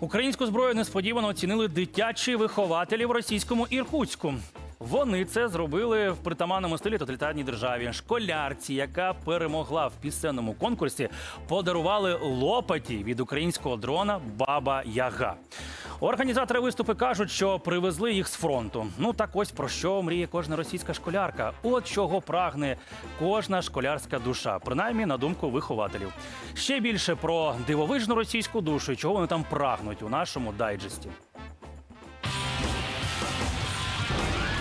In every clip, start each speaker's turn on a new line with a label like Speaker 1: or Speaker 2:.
Speaker 1: Українську зброю несподівано оцінили дитячі вихователі в російському Іркутську. Вони це зробили в притаманному стилі тоталітарній державі. Школярці, яка перемогла в пісенному конкурсі, подарували лопаті від українського дрона Баба Яга. Організатори виступу кажуть, що привезли їх з фронту. Ну так ось про що мріє кожна російська школярка. От чого прагне кожна школярська душа, принаймні на думку вихователів. Ще більше про дивовижну російську душу і чого вони там прагнуть у нашому дайджесті.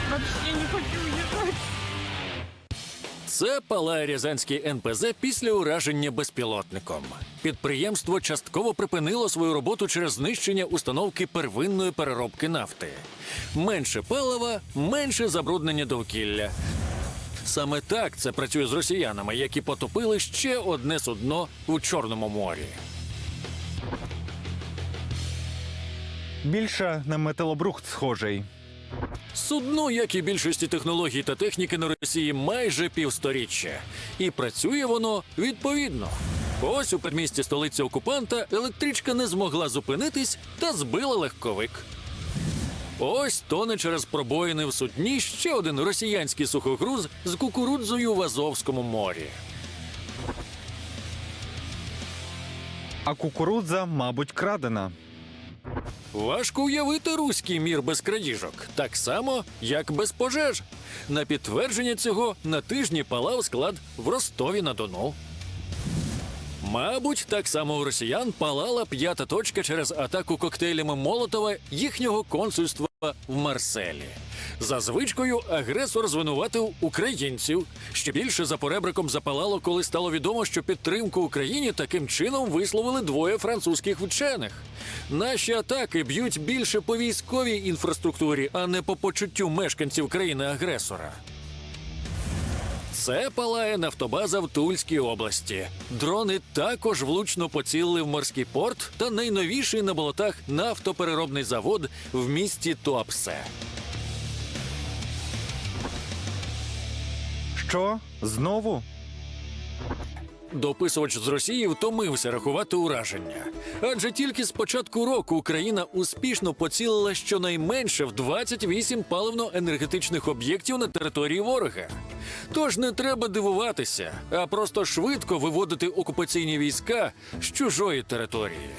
Speaker 2: Вообще не хочу уезжать.
Speaker 3: Це палає Рязанський НПЗ після ураження безпілотником. Підприємство частково припинило свою роботу через знищення установки первинної переробки нафти. Менше палива, менше забруднення довкілля. Саме так це працює з росіянами, які потопили ще одне судно у Чорному морі.
Speaker 4: Більше на металобрухт схожий.
Speaker 3: Судно, як і більшості технологій та техніки на Росії, майже півсторіччя. І працює воно відповідно. Ось у передмісті столиці окупанта електричка не змогла зупинитись та збила легковик. Ось тоне через пробоїни в судні ще один росіянський сухогруз з кукурудзою в Азовському морі.
Speaker 4: А кукурудза, мабуть, крадена.
Speaker 3: Важко уявити руський мір без крадіжок, так само, як без пожеж. На підтвердження цього на тижні палав склад в Ростові на Дону. Мабуть, так само у росіян палала п'ята точка через атаку коктейлями Молотова їхнього консульства в Марселі. За звичкою агресор звинуватив українців. Ще більше за поребриком запалало, коли стало відомо, що підтримку Україні таким чином висловили двоє французьких вчених. Наші атаки б'ють більше по військовій інфраструктурі, а не по почуттю мешканців країни-агресора. Це палає нафтобаза в Тульській області. Дрони також влучно поцілили в морський порт та найновіший на болотах нафтопереробний завод в місті Туапсе.
Speaker 4: Що? Знову?
Speaker 3: Дописувач з Росії втомився рахувати ураження. Адже тільки з початку року Україна успішно поцілила щонайменше в 28 паливно-енергетичних об'єктів на території ворога. Тож не треба дивуватися, а просто швидко виводити окупаційні війська з чужої території.